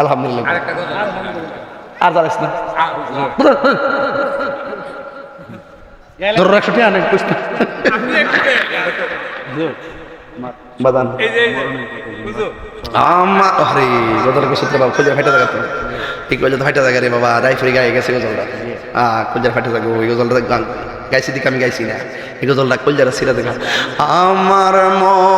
আলহামদুলিল্লাহ। আর না। একশো টাকা নেই বাদান আমার আরে গজল বাবা খুঁজে ফাইটা জায়গা তো এই গজল ফাইটা জায়গা রে বাবা রাইফরি গায়ে গেছে গজলটা। ফাইটা ওই গজলটা গান গাইছি দিকে আমি গাইছি না। এই গজলটা সিরা দেখা আমার মরণের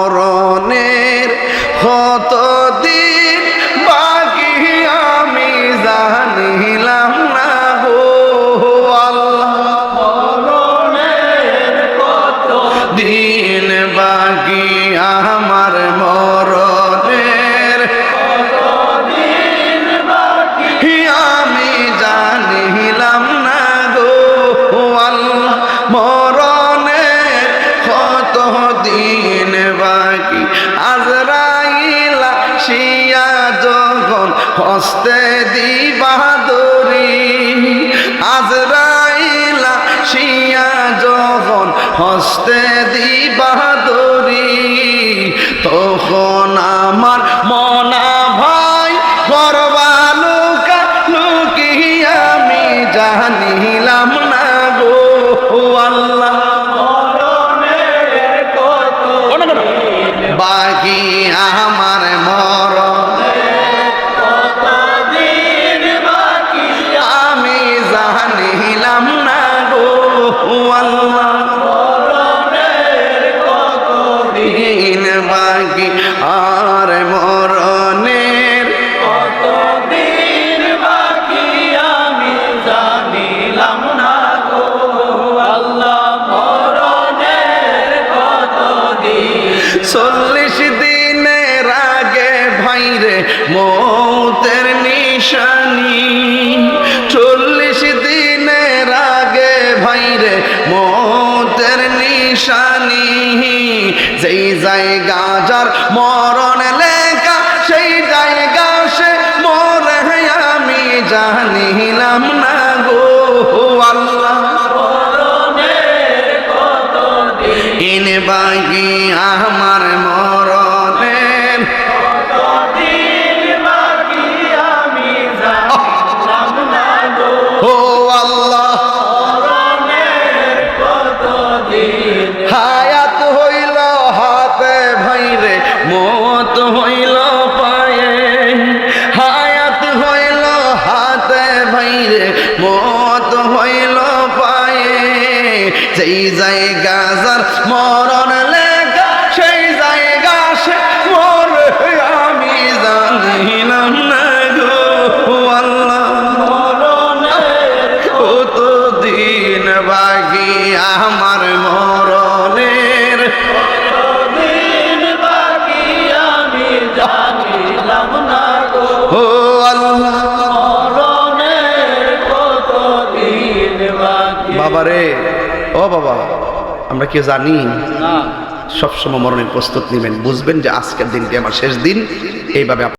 বাকি আমার মরণের। আমি জানিলাম না গো আল্লাহ, মরণের কত দিন বাকি। আজরাইলা শিয়া যখন হস্তে দিবা দরি আজরাইলা শিয়া যখন হস্তে দিবা দরি তখন আমার জায়গা যার মরণ লেখা সেই জায়গা সে মরে আমি জানিলাম না গো আল্লাহ। ইন বাগি আমার যেই জায়গা যার মরণ লেখা সেই জায়গা সে মরে আমি জানিলাম না গো আল্লাহ। কত দিন বাকি আমার মরণের? ও আল্লাহ। বাবা রে ও বাবা আমরা কি জানি? সবসময় মরণের প্রস্তুত নেবেন। বুঝবেন যে আজকের দিনটি আমার শেষ দিন। এইভাবে